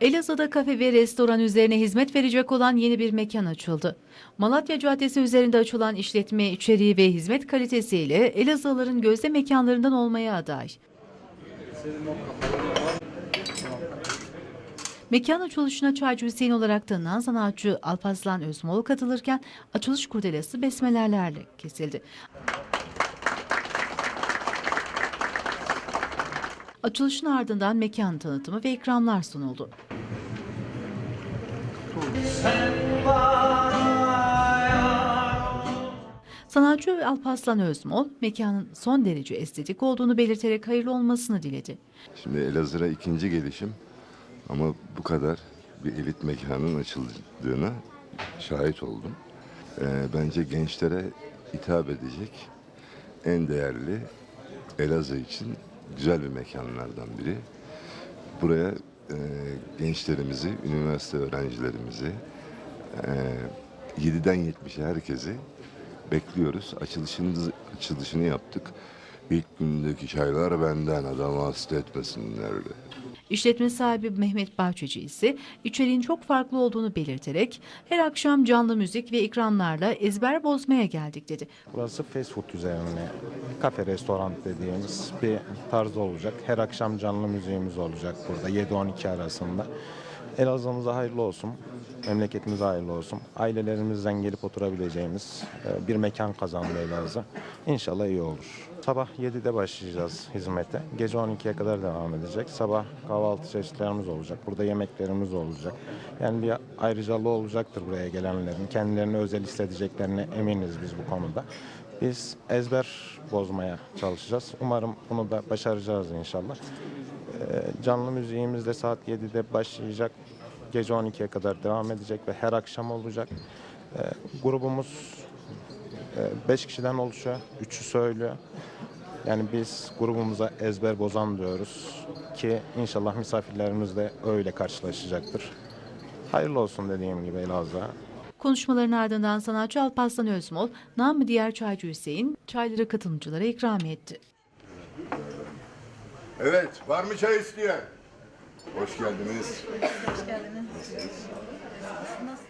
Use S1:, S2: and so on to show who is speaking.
S1: Elazığ'da kafe ve restoran üzerine hizmet verecek olan yeni bir mekan açıldı. Malatya Caddesi üzerinde açılan işletme içeriği ve hizmet kalitesiyle Elazığlıların gözde mekanlarından olmaya aday. Mekan açılışına Çaycı Hüseyin olarak tanınan sanatçı Alpaslan Özmol katılırken açılış kurdelesi besmelerle kesildi. Açılışın ardından mekan tanıtımı ve ikramlar sunuldu. Sanatçı Alpaslan Özmol, mekanın son derece estetik olduğunu belirterek hayırlı olmasını diledi.
S2: Şimdi Elazığ'a ikinci gelişim ama bu kadar bir elit mekanın açıldığına şahit oldum. Ee, bence gençlere hitap edecek en değerli Elazığ için güzel bir mekanlardan biri. Buraya e, gençlerimizi, üniversite öğrencilerimizi, e, 7'den 70'e herkesi bekliyoruz. Açılışını, açılışını yaptık. İlk gündeki çaylar benden, adamı hasta etmesinler.
S1: İşletme sahibi Mehmet Bahçeci ise içeriğin çok farklı olduğunu belirterek her akşam canlı müzik ve ikramlarla ezber bozmaya geldik dedi.
S3: Burası fast food üzerine kafe restoran dediğimiz bir tarz olacak. Her akşam canlı müziğimiz olacak burada 7-12 arasında. Elazığ'ımıza hayırlı olsun, memleketimize hayırlı olsun. Ailelerimizden gelip oturabileceğimiz e, bir mekan kazandı Elazığ. İnşallah iyi olur. Sabah 7'de başlayacağız hizmete. Gece 12'ye kadar devam edecek. Sabah kahvaltı çeşitlerimiz olacak. Burada yemeklerimiz olacak. Yani bir ayrıcalığı olacaktır buraya gelenlerin. Kendilerini özel hissedeceklerine eminiz biz bu konuda. Biz ezber bozmaya çalışacağız. Umarım bunu da başaracağız inşallah. Ee, Canlı müziğimiz de saat 7'de başlayacak. Gece 12'ye kadar devam edecek ve her akşam olacak. Ee, Grubumuz 5 kişiden oluşuyor. Üçü söylüyor. Yani biz grubumuza ezber bozan diyoruz ki inşallah misafirlerimiz de öyle karşılaşacaktır. Hayırlı olsun dediğim gibi Elazığ'a.
S1: Konuşmaların ardından sanatçı Alparslan Özmol, namı diğer Çaycı Hüseyin, çayları katılımcılara ikram etti.
S2: Evet, var mı çay isteyen? Hoş geldiniz.
S4: Hoş geldiniz. Nasıl?